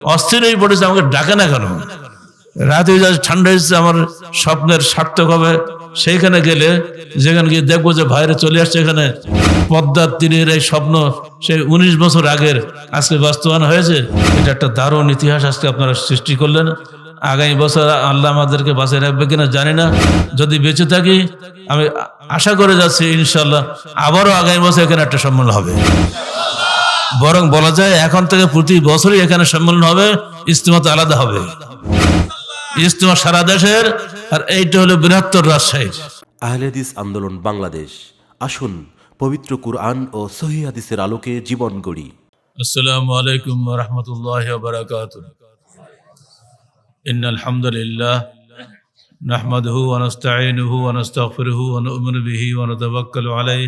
অস্থির হয়ে পড়েছে, আমাকে ডাকে না কেন? রাতে যা ঠান্ডা হয়েছে আমার স্বপ্নের সার্থক হবে। সেইখানে গেলে, যেখানে গিয়ে দেখব যে বাইরে চলে আসছে, এখানে পদ্মার তীরের এই স্বপ্ন, সেই উনিশ বছর আগের, আজকে বাস্তবায়ন হয়েছে। এটা একটা দারুণ ইতিহাস আজকে আপনারা সৃষ্টি করলেন। আগামী বছর আল্লাহ আমাদেরকে বাঁচিয়ে রাখবে কিনা জানি না। যদি বেঁচে থাকি, আমি আশা করে যাচ্ছি ইনশাল্লাহ আবারও আগামী বছর এখানে একটা সম্মেলন হবে। বরং বলা যায় এখন থেকে প্রতি বছরই এখানে সম্মেলন হবে ইস্তেমা তো আলাদা হবে ইস্তেমা সারা দেশের আর এইটা হলো বৃহত্তর রাজশাহীর আহলেদিস আন্দোলন বাংলাদেশ আসুন পবিত্র কুরআন ও সহি হাদিসের আলোকে জীবন গড়ি আসসালামু আলাইকুম রহমতুল্লাহ বারাকাত إن الحمد لله نحمده ونستعينه ونستغفره ونؤمن به ونتوكل عليه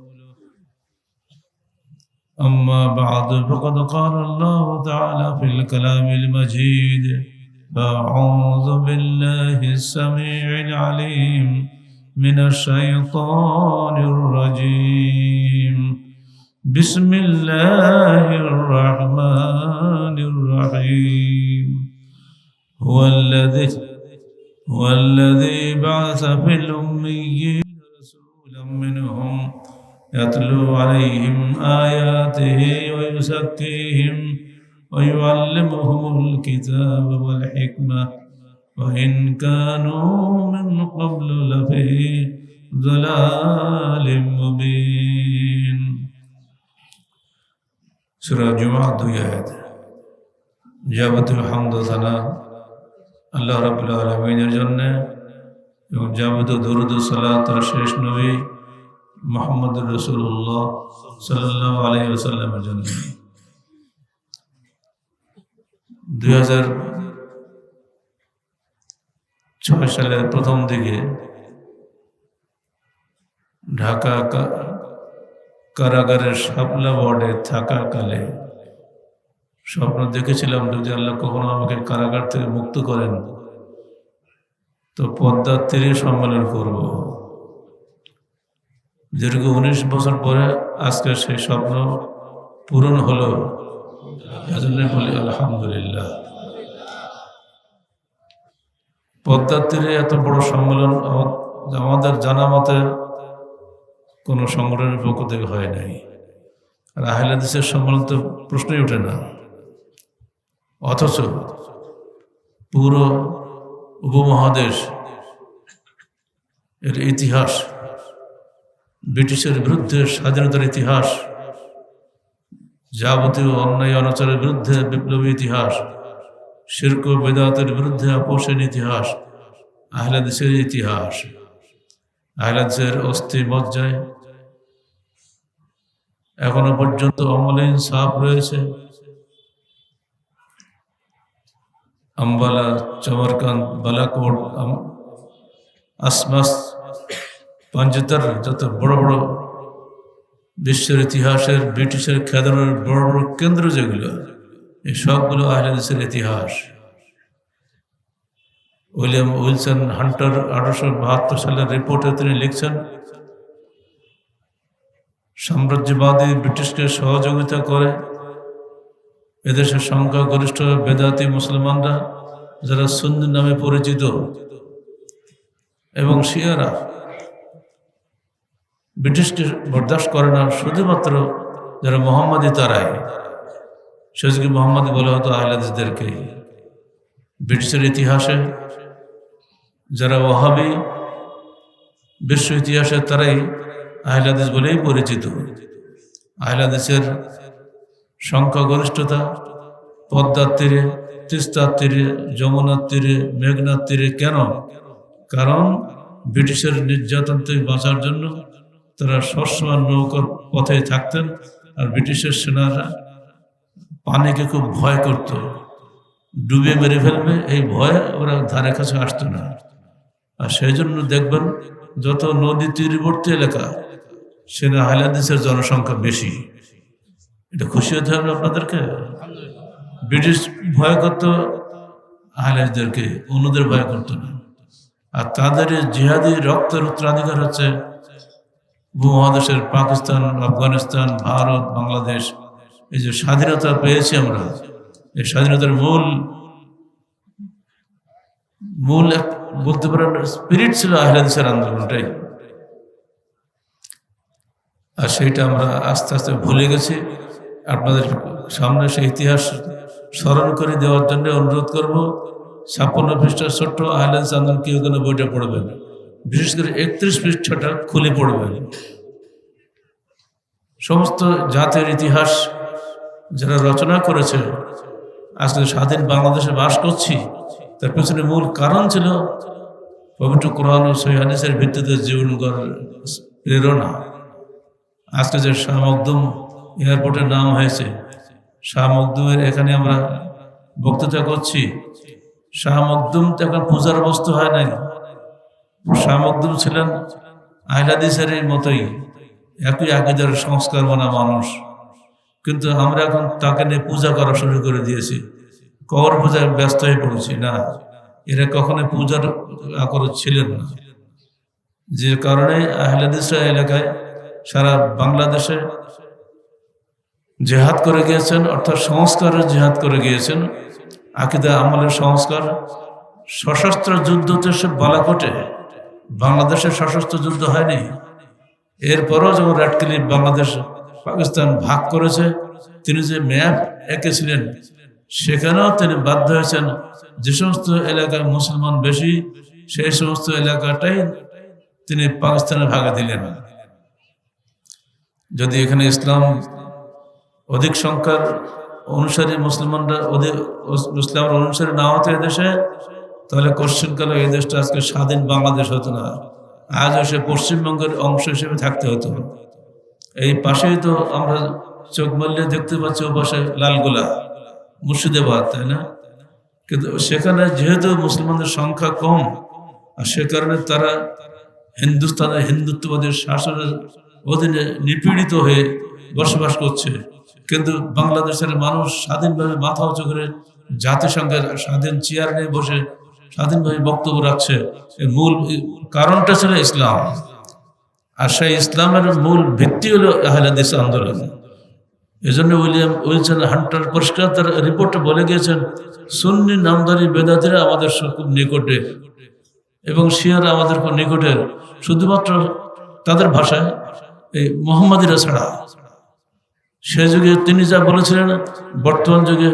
أما بعد فقد قال الله تعالى في الكلام المجيد فأعوذ بالله السميع العليم من الشيطان الرجيم. بسم الله الرحمن الرحيم. هو الذي هو الذي بعث في الأميين رسولا منهم يتلو عليهم آياته ويزكيهم ويعلمهم الكتاب والحكمة وإن كانوا من قبل لفي ضلال مبين সুরা জুমা দুই আয়াত যাবতীয় হামদ সানা আল্লাহ রাবুল্লাহ আলমিনের জন্য এবং যাবতীয় দরুদ সালাহ তার শেষ নবী মোহাম্মদ রসুল্লাহ সাল্লাহ আলী আসাল্লামের জন্য। দুই হাজার ছয় সালের প্রথম দিকে ঢাকা কারাগারের শাপলা ওয়ার্ডে থাকাকালে স্বপ্ন দেখেছিলাম, যদি আল্লাহ কখনো আমাকে কারাগার থেকে মুক্ত করেন, তো পদ্মার তীরে সম্মেলন করব। দীর্ঘ উনিশ বছর পরে আজকে সেই স্বপ্ন পূরণ হলো। এজন্য বলি আলহামদুলিল্লাহ। পদ্মার এত বড় সম্মেলন আমা- আমাদের জানা মতে কোনো সংগঠনের পক্ষ থেকে হয় নাই। আর আহলাদিসের সম্মেলন তো প্রশ্নই ওঠে না। অথচ পুরো উপমহাদেশ এর ইতিহাস ব্রিটিশের বিরুদ্ধে স্বাধীনতার ইতিহাস, যাবতীয় অন্যায় অনাচারের বিরুদ্ধে বিপ্লবী ইতিহাস, শির্ক বেদাতের বিরুদ্ধে আপোষের ইতিহাস আহলাদিসের ইতিহাস। আহলাদিসের অস্থি মজ্জায় এখনও পর্যন্ত অমলিন সাপ রয়েছে। আম্বালা চমরকান্ত বালাকোট আসমাস পাঞ্জিতার যত বড় বড় বিশ্বের ইতিহাসের, ব্রিটিশের খেদানোর বড় বড় কেন্দ্র যেগুলো, এই সবগুলো আহলাদিসের ইতিহাস। উইলিয়াম উইলসন হান্টার আঠারোশো বাহাত্তর সালের রিপোর্টে তিনি লিখছেন, সাম্রাজ্যবাদী ব্রিটিশকে সহযোগিতা করে এদেশের সংখ্যাগরিষ্ঠ বেদাতি মুসলমানরা, যারা সুন্নি নামে পরিচিত, এবং শিয়ারা ব্রিটিশকে বরদাস্ত করে না, শুধুমাত্র যারা মোহাম্মদী তারাই। সেজকে মোহাম্মদী বলা হতো আহলাদিসদেরকে। ব্রিটিশের ইতিহাসে যারা ওহাবি বিশ্ব ইতিহাসে তারাই আহলাদিস বলেই পরিচিত। আহলাদিসের সংখ্যাগরিষ্ঠতা পদ্মার তীরে, তিস্তার তীরে, যমুনার তীরে, মেঘনার তীরে কেন? কারণ ব্রিটিশের নির্যাতন থেকে বাঁচার জন্য তারা সবসময় নৌকার পথে থাকতেন আর ব্রিটিশের সেনারা পানিকে খুব ভয় করত। ডুবে মেরে ফেলবে, এই ভয়ে ওরা ধারে কাছে আসতো না। আর সেই জন্য দেখবেন যত নদী তীরবর্তী এলাকা, সেনা হাইলাদিসের জনসংখ্যা বেশি। এটা খুশি হতে হবে আপনাদেরকে? ব্রিটিশ ভয় করতো হাইলাদিসদেরকে অন্যদের ভয় করতো না। আর তাদের জিহাদি রক্তের উত্তরাধিকার হচ্ছে উপমহাদেশের পাকিস্তান, আফগানিস্তান, ভারত, বাংলাদেশ, এই যে স্বাধীনতা পেয়েছি আমরা, এই স্বাধীনতার মূল মূল এক বলতে পারেন স্পিরিট ছিল আহলাদিসের আন্দোলনটাই। আর সেইটা আমরা আস্তে আস্তে ভুলে গেছি। আপনাদের সামনে সেই ইতিহাস স্মরণ করে দেওয়ার জন্য অনুরোধ করব, ছাপ্পান্ন পৃষ্ঠার ছোট্ট আহলাদিস আন্দোলন কেউ কেন বইটা পড়বেন। বিশেষ করে একত্রিশ পৃষ্ঠাটা খুলে পড়বেন সমস্ত জাতের ইতিহাস যারা রচনা করেছে, আজকে স্বাধীন বাংলাদেশে বাস করছি, তার পেছনে মূল কারণ ছিল পবিত্র কোরআন ও সহিদের ভিত্তিতে জীবন প্রেরণা। আজকে যে শাহ মকদুম এয়ারপোর্টের নাম হয়েছে, শাহ মকদুমের এখানে আমরা বক্তৃতা করছি। শাহ মকদুম তো এখন পূজার বস্তু হয় নাই। শাহ ছিলেন আহলাদিসের মতোই, একই আকিদার সংস্কার মানা মানুষ। কিন্তু আমরা এখন তাকে নিয়ে পূজা করা শুরু করে দিয়েছি। কবর পূজায় ব্যস্ত হয়ে পড়েছি, না। এরা কখনো পূজার আকর ছিলেন না। যে কারণে আহলাদিসরা এলাকায় সারা বাংলাদেশে জেহাদ করে গিয়েছেন, অর্থাৎ সংস্কারের জেহাদ করে গিয়েছেন। আকিদা আমলের সংস্কার, সশস্ত্র যুদ্ধ তো সে বালাকোটে। বাংলাদেশে সশস্ত্র যুদ্ধ হয়নি। এরপরও যেমন রেড ক্লিপ বাংলাদেশ, পাকিস্তান ভাগ করেছে, তিনি যে ম্যাপ এঁকেছিলেন, সেখানেও তিনি বাধ্য হয়েছেন যে সমস্ত এলাকায় মুসলমান বেশি, সেই সমস্ত এলাকাটাই তিনি পাকিস্তানের ভাগে দিলেন। যদি এখানে ইসলাম অধিক সংখ্যার অনুসারী মুসলমানরা অধিক, ইসলামের অনুসারী না হতো এদেশে তাহলে কোশ্চিনকালে এই দেশটা আজকে স্বাধীন বাংলাদেশ হতো না? আজ সে পশ্চিমবঙ্গের অংশ হিসেবে থাকতে হতো। এই পাশেই তো আমরা চোখ মারলে দেখতে পাচ্ছি ও পাশে লালগোলা, মুর্শিদাবাদ, তাই না? কিন্তু সেখানে যেহেতু মুসলমানদের সংখ্যা কম, আর সে কারণে তারা হিন্দুস্তানের হিন্দুত্ববাদী শাসনের অধীনে নিপীড়িত হয়ে বসবাস করছে। কিন্তু বাংলাদেশের মানুষ স্বাধীনভাবে মাথা উঁচু করে জাতিসংঘের স্বাধীন চেয়ার নিয়ে বসে স্বাধীনভাবে বক্তব্য রাখছে মূল কারণটা ছিল ইসলাম। আর সেই ইসলামের মূল ভিত্তি হলো আহলাদিস আন্দোলন। এই জন্য উইলিয়াম উইলসন হান্টার পরিষ্কার তার রিপোর্টে বলে গিয়েছেন, সুন্নি নামদারি বেদাতিরা আমাদের খুব নিকটে এবং শিয়ারা আমাদের খুব নিকটের শুধুমাত্র তাদের ভাষায়, এই মোহাম্মদীরা ছাড়া। সে যুগে তিনি যা বলেছিলেন, বর্তমান যুগে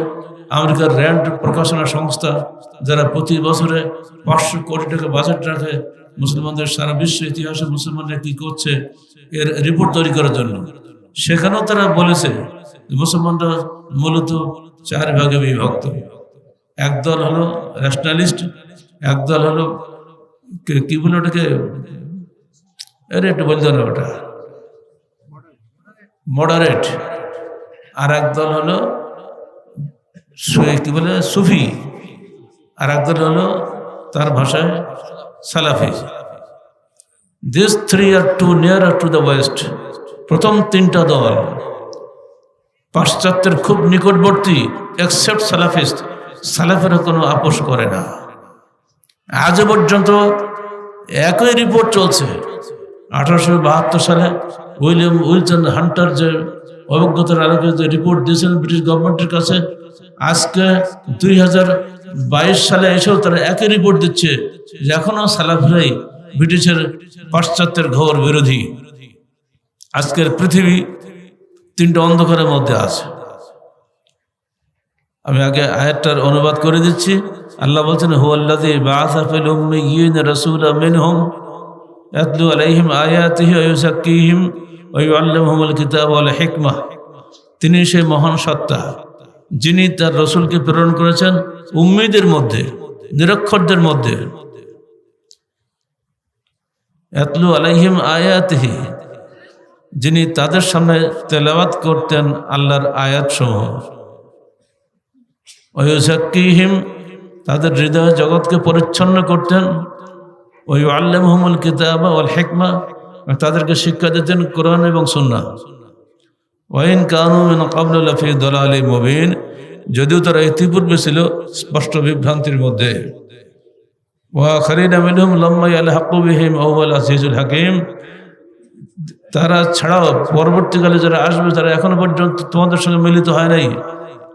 আমেরিকার র্যান্ড প্রকাশনা সংস্থা, যারা প্রতি বছরে পাঁচশো কোটি টাকা বাজেট রাখে মুসলমানদের সারা বিশ্ব ইতিহাসে মুসলমানরা কি করছে, এর রিপোর্ট তৈরি করার জন্য। সেখানেও তারা বলেছে, মুসলমানরা মূলত চার ভাগে বিভক্ত। একদল হলো ন্যাশনালিস্ট একদল হলো কি- বলে ওটাকে? আরে একটু বলতে না ওটা। মডারেট আর একদল হলো কি বলে? সুফি। আর একদল হলো তার ভাষায় সালাফি। This three are too near are to the west প্রথম তিনটা দল। পাশ্চাত্যের খুব নিকটবর্তী এক্সেপ্ট সালাফিস্ট। সালাফেরা কোনো আপোষ করে না। আজও পর্যন্ত একই রিপোর্ট চলছে। আঠারোশো বাহাত্তর সালে উইলিয়াম উইলসন হান্টার যে অভিজ্ঞতার আলোকে যে রিপোর্ট দিয়েছিলেন ব্রিটিশ গভর্নমেন্টের কাছে আজকে দুই হাজার বাইশ সালে এসেও তারা একই রিপোর্ট দিচ্ছে যে এখনও সালাফরাই ব্রিটিশের পাশ্চাত্যের ঘোর বিরোধী। আজকের পৃথিবী তিনটা অন্ধকারের মধ্যে আছে। আমি আগে আয়াতটার অনুবাদ করে দিচ্ছি। আল্লাহ বলছেন ইউযাক্কিহিম ওয়া ইউআল্লিমুহুমুল কিতাব তিনি সেই মহান সত্তা। যিনি তার রসুলকে প্রেরণ করেছেন, উম্মিদের মধ্যে, নিরক্ষরদের মধ্যে। এতলু আলাইহিম আয়াতহি, যিনি তাদের সামনে তেলাওয়াত করতেন আল্লাহর আয়াত সমূহ ওয়ুজাক্কিহিম তাদের হৃদয় জগৎকে পরিচ্ছন্ন করতেন। ওই আল্লাহ মোহাম্মদ কিতাব ওয়াল হেকমা তাদেরকে শিক্ষা দিতেন কোরআন এবং সুন্না ওয়াইন কানু কাবলুল ফি দলালি মুবিন যদিও তারা ইতিপূর্বে ছিল স্পষ্ট বিভ্রান্তির মধ্যে। হাকিম তারা ছাড়াও পরবর্তীকালে যারা আসবে, তারা এখনও পর্যন্ত তোমাদের সঙ্গে মিলিত হয় নাই।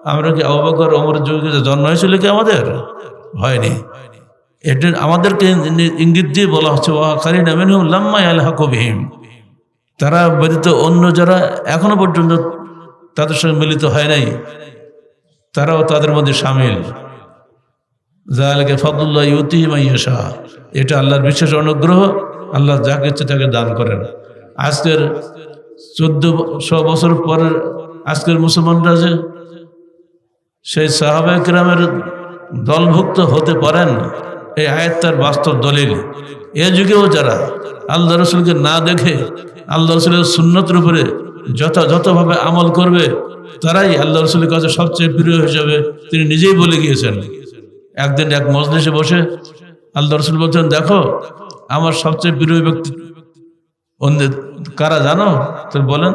আমরা কি অবাকর অমর যুগে জন্ম হয়েছিল কি আমাদের? হয়নি। এটা আমাদেরকে ইঙ্গিত দিয়ে বলা হচ্ছে ওয়া খারিনা মিনহুম লাম্মা ইয়ালহাকু বিহিম। তারা ব্যতীত অন্য যারা এখনও পর্যন্ত তাদের সঙ্গে মিলিত হয় নাই, তারাও তাদের মধ্যে সামিল। এটা আল্লাহর বিশেষ অনুগ্রহ, আল্লাহ যাকে ইচ্ছে তাকে দান করেন। আজকের চোদ্দশো বছর পরের আজকের মুসলমানরা যে সেই সাহাবাহ গ্রামের দলভুক্ত হতে পারেন এই আয়াত তার বাস্তব দলিল। এ যুগেও যারা আল্লাহ রসুলকে না দেখে, আল্লাহ রসুলের সুন্নতের উপরে যথাযথভাবে আমল করবে, তারাই আল্লাহ রসুলের কাছে সবচেয়ে প্রিয় হিসাবে তিনি নিজেই বলে গিয়েছেন। একদিন এক মজলিসে বসে আল্লাহ রসুল বলছেন, দেখো, আমার সবচেয়ে প্রিয় ব্যক্তি কারা জানো? তো বলেন।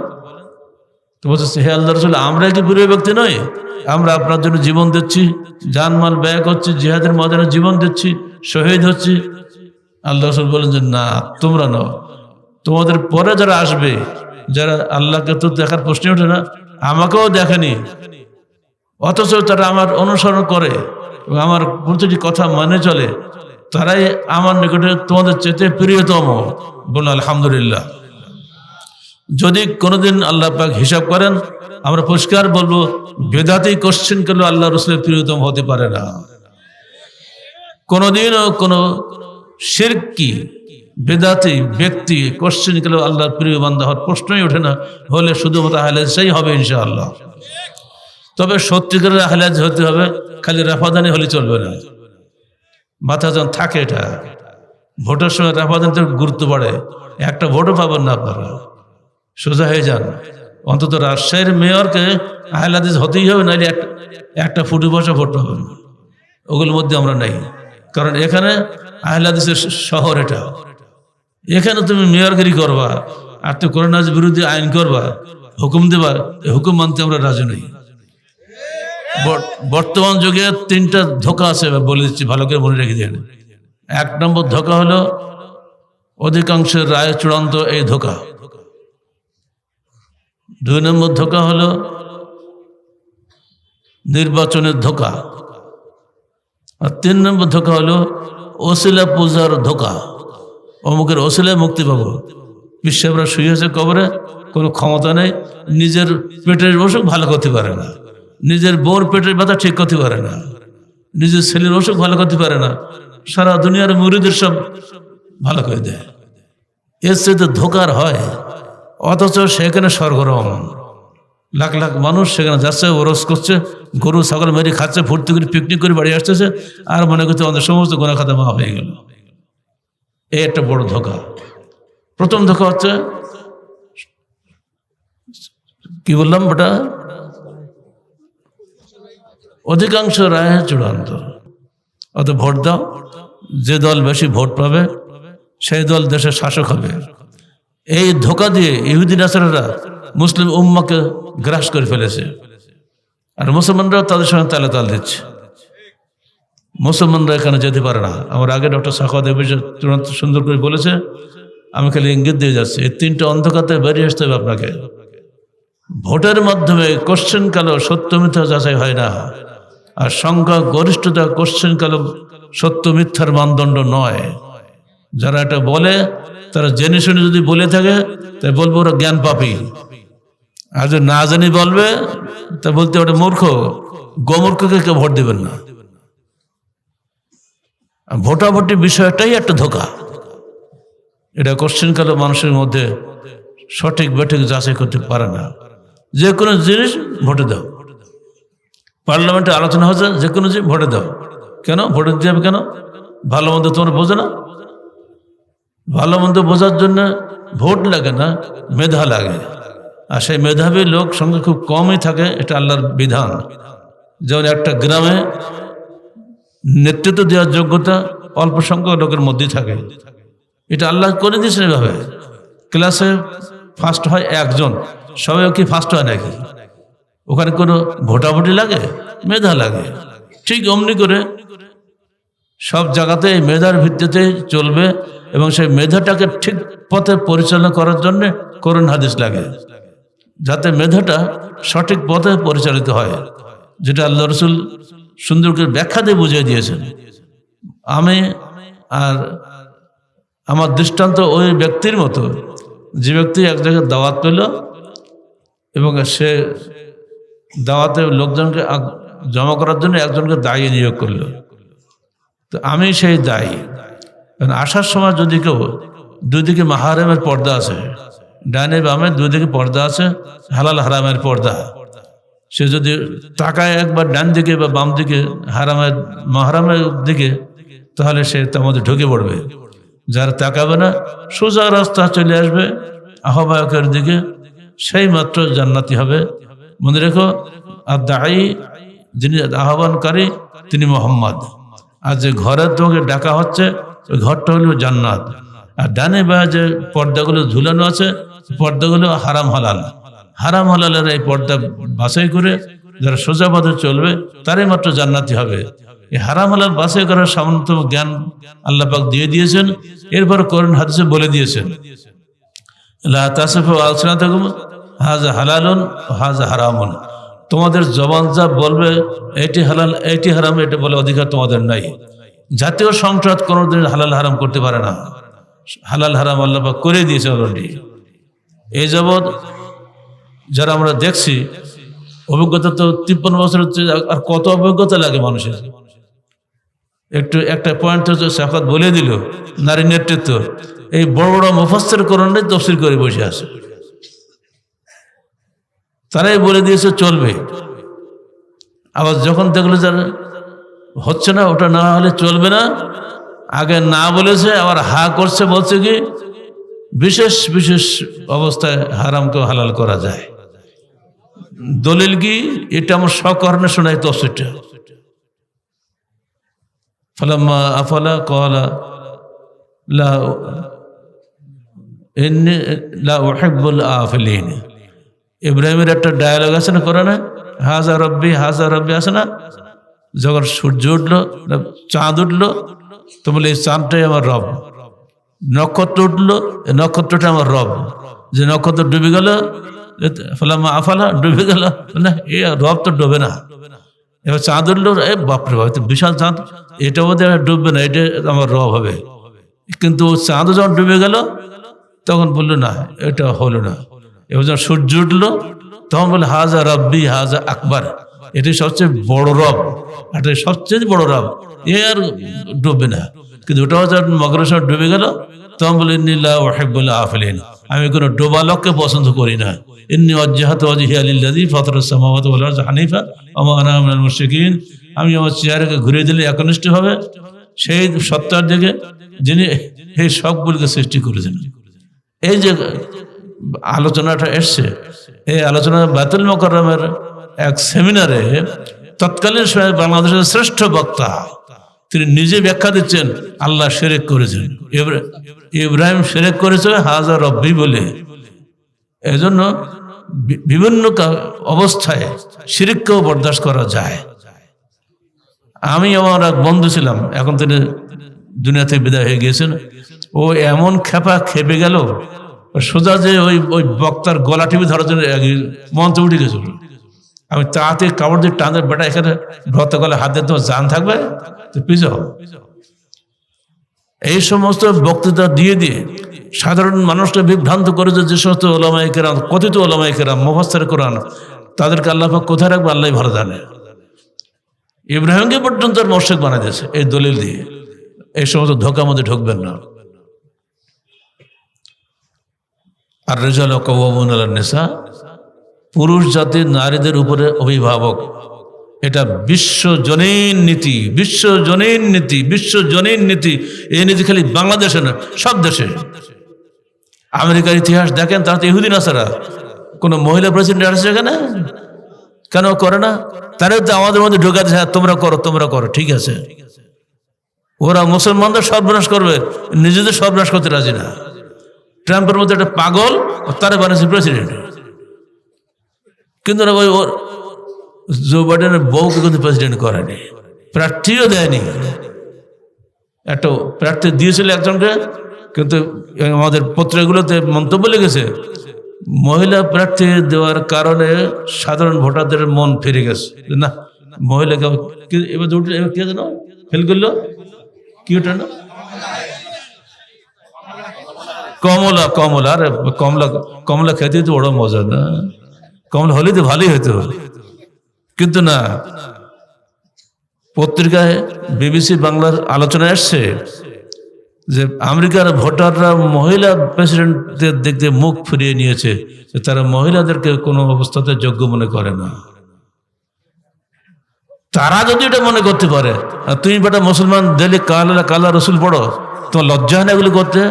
তো বলছে, হে আল্লাহ রসুল আমরা কি প্রিয় ব্যক্তি নই। আমরা আপনার জন্য জীবন দিচ্ছি। জানমাল ব্যয় করছি, জিহাদের ময়দানে জীবন দিচ্ছি, শহীদ হচ্ছি। আল্লাহ রসুল বলেন যে, না, তোমরা নও। তোমাদের পরে যারা আসবে, যারা আল্লাহকে তো দেখার প্রশ্নই ওঠে না, আমাকেও দেখেনি। অথচ তারা আমার অনুসরণ করে এবং আমার প্রতিটি কথা মানে চলে। তারাই আমার নিকটে তোমাদের চেতে প্রিয়তম। বলুন আলহামদুলিল্লাহ। যদি কোনোদিন আল্লাহ পাক হিসাব করেন, আমরা পরিষ্কার বলব, বেদাতেই কোশ্চেন করলে আল্লাহ রসুলের প্রিয়তম হতে পারে না। কোনোদিনও কোনো শিরকি বেদাতি ব্যক্তি কোশ্চেন করলে আল্লাহর প্রিয় বান্ধা হওয়ার প্রশ্নই ওঠে না, হলে শুধুমাত্র আহলেজাই হবে ইনশাআল্লাহ। তবে সত্যিকারের আহলেজ হতে হবে, খালি রাফাদানি হলে চলবে না। মাথা যখন থাকে এটা, ভোটের সময় রাফাদানিতে গুরুত্ব বাড়ে, একটা ভোটও পাবেন না আপনারা। সোজা হয়ে যান। অন্তত রাজশাহীর মেয়রকে আহলাদিস হতেই হবে, নাহলে একটা ফুটে বসা ভোট না ওগুলোর মধ্যে আমরা নেই। কারণ এখানে আহলাদিসের শহর এটা। এখানে তুমি মেয়রগিরি করবা, আর তো করোনার বিরুদ্ধে আইন করবা, হুকুম দেবা হুকুম মানতে আমরা রাজি নই। বর্তমান যুগে তিনটা ধোকা আছে বলে দিচ্ছি, ভালো করে মনে রেখে দেন এক নম্বর ধোকা হলো, অধিকাংশের রায় চূড়ান্ত এই ধোকা। দুই নম্বর ধোকা হল নির্বাচনের ধোকা। আর তিন নম্বর ধোকা হলো ওসিলা পূজার ধোকা। অমুকের ওসিলায় মুক্তি পাবো। বিশ্বাবরা শুয়ে আছে কবরে, কোনো ক্ষমতা নেই, নিজের পেটের অসুখ ভালো করতে পারে না। নিজের বোর পেটের ব্যথা ঠিক করতে পারে না। নিজের ছেলের অসুখ ভালো করতে পারে না। সারা দুনিয়ার মুড়িদের সব ভালো করে দেয়। এর সাথে ধোকার হয় অথচ সেখানে সরগরম লাখ লাখ মানুষ সেখানে যাচ্ছে, ওরস করছে, গরু, ছাগল, মেরে খাচ্ছে ফুর্তি করে পিকনিক করে বাড়ি আসতেছে, আর মনে করছে আমাদের সমস্ত গোনা খাতা মাফ হয়ে গেল। এই একটা বড় ধোকা। প্রথম ধোকা হচ্ছে, কি বললাম ওটা অধিকাংশ রায় চূড়ান্ত। অত ভোট দাও, যে দল বেশি ভোট পাবে, সেই দল দেশের শাসক হবে। এই ধোকা দিয়ে ইহুদি নাসারা মুসলিম উম্মাকে গ্রাস করে ফেলেছে। আর মুসলমানরাও তাদের সঙ্গে তালে তাল দিচ্ছে। মুসলমানরা এখানে যেতে পারে না। আমার আগে ডক্টর বিষয়ে চূড়ান্ত সুন্দর করে বলেছে। আমি খালি ইঙ্গিত দিয়ে যাচ্ছি। এই তিনটে অন্ধকারতে বেরিয়ে আসতে হবে আপনাকে। ভোটের মাধ্যমে কোশ্চেন কালো সত্য মিথ্যা যাচাই হয় না। আর সংখ্যা গরিষ্ঠতা কোশ্চেন কালো সত্য মিথ্যার মানদণ্ড নয়। যারা এটা বলে, তারা জেনে শুনে যদি বলে থাকে, তাই বলব ওরা জ্ঞান পাপি। আর যদি না জানি বলবে, তা বলতে ওটা মূর্খ। গোমূর্খকে কেউ ভোট দেবেন না। ভোটাভুটি বিষয়টাই একটা ধোকা। এটা কোশ্চেন কালো মানুষের মধ্যে সঠিক, বেঠিক, যাচাই করতে পারে না। যে কোনো জিনিস ভোটে দাও। পার্লামেন্টে আলোচনা হচ্ছে যে কোনো জিনিস ভোটে দাও। কেন? ভোটে হবে কেন? ভালো মন্দ তোমরা বোঝো না? ভালো মন্দ বোঝার জন্য ভোট লাগে না, মেধা লাগে। আর সেই মেধাবী লোক সঙ্গে খুব কমই থাকে, এটা আল্লাহর বিধান। যেমন একটা গ্রামে নেতৃত্ব দেওয়ার যোগ্যতা অল্প সংখ্যক লোকের মধ্যেই থাকে। এটা আল্লাহ করে দিয়েছেন এভাবে। ক্লাসে ফার্স্ট হয় একজন, সবাই কি ফার্স্ট হয় নাকি? ওখানে কোনো ভোটাভুটি লাগে? মেধা লাগে। ঠিক অমনি করে সব জায়গাতে মেধার ভিত্তিতে চলবে। এবং সেই মেধাটাকে ঠিক পথে পরিচালনা করার জন্য করুন হাদিস লাগে। যাতে মেধাটা সঠিক পথে পরিচালিত হয়, যেটা আল্লাহ রসুল সুন্দর করে ব্যাখ্যা দিয়ে বুঝিয়ে দিয়েছেন। আমি আর আমার দৃষ্টান্ত ওই ব্যক্তির মতো, যে ব্যক্তি এক জায়গায় দাওয়াত পেল এবং সে দাওয়াতে লোকজনকে জমা করার জন্য একজনকে দায়ী নিয়োগ করল। তো আমি সেই দায়ী। কারণ আসার সময় যদি কেউ দুদিকে মাহারেমের পর্দা আছে, ডানে বামে দুদিকে পর্দা আছে, হালাল হারামের পর্দা। সে যদি তাকায় একবার ডান দিকে বা বাম দিকে হারামের, মাহারামের দিকে, তাহলে সে তার মধ্যে ঢুকে পড়বে। যারা তাকাবে না, সোজা রাস্তা চলে আসবে, আহ্বায়কের দিকে, সেই মাত্র জান্নাতি হবে। মনে রেখো আর দায়ী যিনি আহ্বানকারী, তিনি মোহাম্মদ। আর যে ঘরের তোমাকে ডাকা হচ্ছে ঘরটা হলো জান্নাত। আর ডানে বা যে পর্দাগুলো ঝুলানো আছে, পর্দাগুলো হারাম হালাল। হারাম হালালের এই পর্দা বাছাই করে যারা সোজা পথে চলবে, তারাই মাত্র জান্নাতি হবে। এই হারাম হালাল বাছাই করার সামান্য জ্ঞান আল্লাহ পাক দিয়ে দিয়েছেন। এরপর করুন হাদিসে বলে দিয়েছেন তাসিফু আলসিনাতাকুম হাজা হালালুন হাজা হারামুন। তোমাদের জবান যা বলবে এটি হালাল এটি হারাম, এটা বলে অধিকার তোমাদের নাই। জাতীয় সংসদ কোনোদিন হালাল হারাম করতে পারে না। হালাল হারাম আল্লাহ পাক করে দিয়েছে অলরেডি এই যাবৎ যারা আমরা দেখছি, অভিজ্ঞতা তো তিপ্পান্ন বছর হচ্ছে, আর কত অভিজ্ঞতা লাগে মানুষের। একটু, একটা পয়েন্ট হচ্ছে সাফাত বলে দিল, নারী নেতৃত্ব। এই বড় বড় মুফাস্তের করণে তফসিল করে বসে আছে। তারাই বলে দিয়েছে, চলবে। আবার যখন দেখল যারা হচ্ছে না, ওটা না হলে চলবে না। আগে না বলেছে, আবার হা করছে বলছে কি, বিশেষ বিশেষ অবস্থায় হারামকে হালাল করা যায়। দলিল কি? এটা আমার সকর্ণে শোনাই তফসিরটা ফালাম্মা আফালা কলা লা লা ইব্রাহিমের একটা ডায়ালগ আছে না করে না হাজা রব্বি হাজা রব্বি আছে না? যখন সূর্য উঠল, চাঁদ উঠল, তো বলে, এই চাঁদটাই আমার রব। নক্ষত্র উঠল নক্ষত্রটা আমার রব। যে নক্ষত্র ডুবে গেল ফালাম্মা আফালা ডুবে গেল। না এ রব তো ডুবে না। এবার চাঁদ উঠল, এ বাপরে বাপ বিশাল চাঁদ। এটা আর ডুববে না এটা আমার রব হবে। কিন্তু চাঁদও যখন ডুবে গেল, তখন বলল, না, এটা হলো না। এবার যখন সূর্য উঠল, তখন বলে, হাজা রব্বি, হাজা আকবর। এটাই সবচেয়ে বড় রব এটা সবচেয়ে বড় রব। এ আর ডুববে না। কিন্তু ওটাও যখন মগরের সময় ডুবে গেল। তখন বলে নীলা ওহেবুল্লাহ আফলিন। আমি কোনো ডোবা লোককে পছন্দ করি না। ইন্নি অজ্জাহাত অজহি আলিল্লাদি ফতর সামাওয়াত ওয়াল হানিফা আমা আনা মুশরিকিন। আমি আমার চেয়ারকে ঘুরিয়ে দিলে একনিষ্ঠ হবে। সেই সত্তার দিকে যিনি এই সবগুলিকে সৃষ্টি করেছেন। এই যে আলোচনাটা এসছে, এই আলোচনা বাতুল মকরমের এক সেমিনারে তৎকালীন সময়ে বাংলাদেশের শ্রেষ্ঠ বক্তা, তিনি নিজে ব্যাখ্যা দিচ্ছেন, আল্লাহ সেরেক করেছেন। ইব্রাহিম সেরেক করেছে হাজার রব্বি বলে। এজন্য বিভিন্ন অবস্থায় শিরিককেও বরদাস্ত করা যায়। আমি আমার এক বন্ধু ছিলাম, এখন তিনি দুনিয়া থেকে বিদায় হয়ে গিয়েছেন। ও এমন খেপা খেপে গেল, সোজা যে ওই ওই বক্তার গলা টিভি ধরার জন্য মঞ্চে উঠে গেছিল। আমি তাতে কাপড় দিয়ে টানের বেটা এখানে ভ্রত গলে হাত তোমার জান থাকবে? তো পিছু। এই সমস্ত বক্তৃতা দিয়ে দিয়ে সাধারণ মানুষকে বিভ্রান্ত করে যে সমস্ত ওলামাই কেরাম, কথিত ওলামাই কেরাম, মুফাস্সার কোরআন, তাদেরকে আল্লাহ কোথায় রাখবে? আল্লাহ ভালো জানে। ইব্রাহিমকে পর্যন্ত মর্শেক বানাই দিয়েছে, এই দলিল দিয়ে। এই সমস্ত ধোকার মধ্যে ঢুকবেন না। আর রেজাল কৌমন নেশা পুরুষ জাতির নারীদের উপরে অভিভাবক। এটা বিশ্বজনীন নীতি বিশ্বজনীন নীতি বিশ্বজনীন নীতি। এই নীতি খালি বাংলাদেশে না সব দেশে। আমেরিকার ইতিহাস দেখেন, তারা তো ইহুদিন আসারা কোনো মহিলা প্রেসিডেন্ট আছে এখানে? কেন করে না? তারা তো আমাদের মধ্যে ঢোকাতে হ্যাঁ তোমরা করো তোমরা করো, ঠিক আছে। ওরা মুসলমানদের সর্বনাশ করবে, নিজেদের সর্বনাশ করতে রাজি না। ট্রাম্পের মধ্যে একটা পাগল, তারা বানিয়েছে প্রেসিডেন্ট কিন্তু জো বাইডেনের বউকে কিন্তু প্রেসিডেন্ট করেনি। প্রার্থীও দেয়নি। একটা প্রার্থী দিয়েছিল একজনকে, কিন্তু আমাদের পত্রিকাগুলোতে মন্তব্য লিখেছে, মহিলা প্রার্থী দেওয়ার কারণে সাধারণ ভোটারদের মন ফিরে গেছে। না, মহিলাকে এবার এবার কে যেন ফেল করল? কি ওটা না কমলা কমলা, আরে কমলা কমলা খেতে তো বড় মজা না। কমলা হলে তো ভালোই হতো। কিন্তু না, পত্রিকায় বিবিসি বাংলার আলোচনায় আসছে যে আমেরিকার ভোটাররা মহিলা প্রেসিডেন্টদের দেখতে মুখ ফিরিয়ে নিয়েছে তারা মহিলাদেরকে কোনো অবস্থাতে যোগ্য মনে করে না। তারা যদি এটা মনে করতে পারে, আর তুমি বেটা মুসলমান, দিল্লি কালা কালা রসুল পড়ো, তোমার লজ্জা হয় না এগুলো করতে?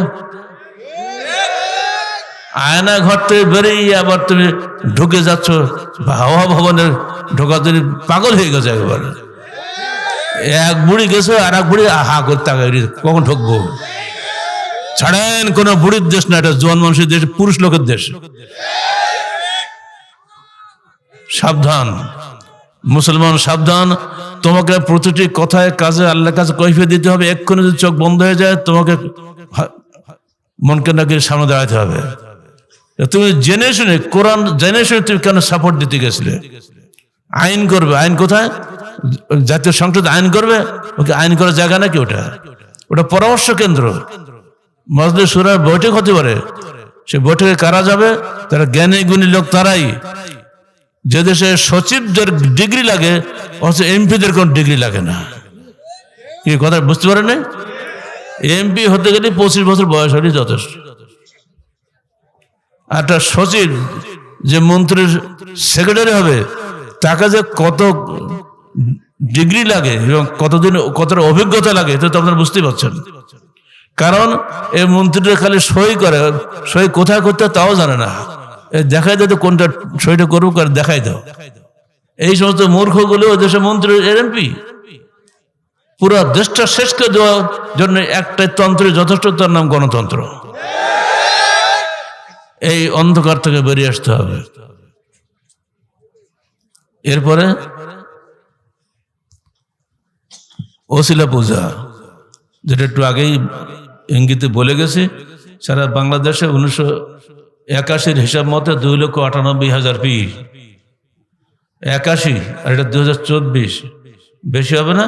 আয়না ঘর থেকে বেরিয়ে আবার তুমি ঢুকে যাচ্ছ হাওয়া ভবনের ঢোকা তুমি পাগল হয়ে গেছে একবারে। এক বুড়ি গেছে আর এক বুড়ি হা করে তাকাই কখন ঢুকবো? ছাড়েন, কোন বুড়ির দেশ না, এটা জোয়ান মানুষের দেশ, পুরুষ লোকের দেশ। সাবধান, মুসলমান, সাবধান। তোমাকে প্রতিটি কথায়, কাজে, আল্লাহর কাছে কৈফিয়ত দিতে হবে। এক্ষুনি যদি চোখ বন্ধ হয়ে যায়, তোমাকে মনকে নাকি সামনে দাঁড়াতে হবে। তুমি জেনে শুনে কোরআন, জেনে শুনে তুমি কেন সাপোর্ট দিতে গেছিলে? আইন করবে, আইন কোথায়? জাতীয় সংসদ আইন করবে? ওকে আইন করার জায়গা নাকি ওটা? ওটা পরামর্শ কেন্দ্র। মজলিস সুরার বৈঠক হতে পারে। সে বৈঠকে কারা যাবে? তারা জ্ঞানী গুণী লোক তারাই। যে দেশে সচিবদের ডিগ্রি লাগে, অথচ এমপিদের কোন ডিগ্রি লাগে না। কি কথা বুঝতে পারেন এমপি হতে গেলে পঁচিশ বছর বয়স হলেই যথেষ্ট। একটা সচিব যে মন্ত্রীর সেক্রেটারি হবে, তাকে যে কত ডিগ্রি লাগে এবং কতদিন, কতটা অভিজ্ঞতা লাগে, এটা তো আপনারা বুঝতেই পারছেন। কারণ এই মন্ত্রীটা খালি সই করে, সই কোথায় করতে তাও জানে না। দেখাই দাও তো কোনটা সইটা করব আর দেখাই দাও। এই সমস্ত মূর্খগুলো দেশের মন্ত্রী এমপি পুরো দেশটা শেষ করে দেওয়ার জন্য একটাই তন্ত্রের যথেষ্ট, তার নাম গণতন্ত্র। এই অন্ধকার থেকে বেরিয়ে আসতে হবে। এরপরে ওসিলা পূজা, যেটা একটু আগেই ইঙ্গিতে বলে গেছি, সারা বাংলাদেশে উনিশশো একাশির হিসাব মতে দুই লক্ষ আটানব্বই হাজার পীর। একাশি, আর এটা দুই হাজার চব্বিশ। বেশি হবে না?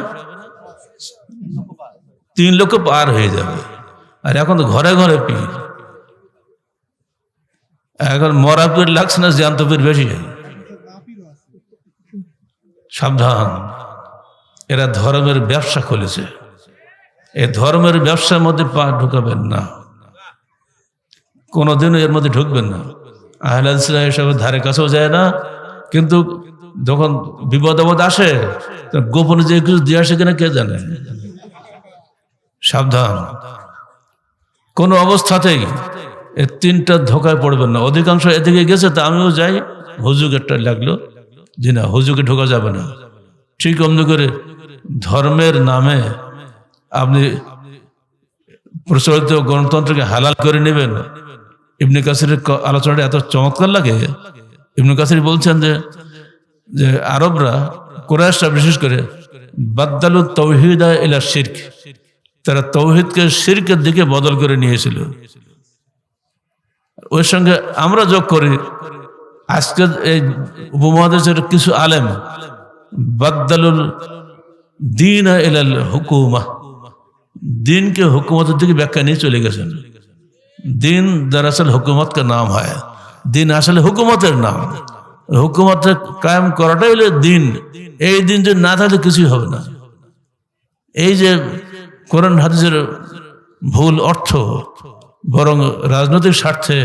তিন লক্ষ পার হয়ে যাবে। আর এখন তো ঘরে ঘরে পীর। এখন মরা পীর লাগছে না জ্যান্ত পীর বেশি সাবধান। এরা ধর্মের ব্যবসা খুলেছে। এ ধর্মের ব্যবসার মধ্যে পা ঢুকাবেন না। কোনোদিনও এর মধ্যে ঢুকবেন না। আহলাদিসরা এসবের ধারে কাছেও যায় না। কিন্তু যখন বিপদ আপদ আসে গোপনে যে কিছু দিয়ে আসে কিনা কে জানে? সাবধান। কোনো অবস্থাতেই এই তিনটা ধোকায় পড়বেন না। অধিকাংশ এদিকে গেছে, তা আমিও যাই। হুজুক একটা লাগল। যে না হুজুকে ঢোকা যাবে না। ঠিক অমনি করে ধর্মের নামে আপনি প্রচলিত গণতন্ত্রকে হালাল করে নেবেন। ইবনে কাসিরের আলোচনাটা এত চমৎকার লাগে। ইবনে কাসির বলছেন যে যে আরবরা কোরআশরা বিশেষ করে, বাদ্দালু তৌহিদা ইলা শির্ক। তারা তৌহিদকে শিরকের দিকে বদল করে নিয়েছিল। ওর সঙ্গে আমরা যোগ করি। আজকে এই উপমহাদেশের কিছু আলেম, বাদ্দালুল দিন এলাল হুকুমা, দিনকে হুকুমতের দিকে ব্যাখ্যা নিয়ে চলে গেছেন। দিন দরাসল হুকুমত का নাম হয়। দিন আসলে হুকুমতের নাম। হুকুমত কায়েম করাটাই হলো দিন। এই দিন যদি না থাকলে কিছুই হবে না। এই যে কোরআন হাদিসের ভুল অর্থ বরং রাজনৈতিক স্বার্থে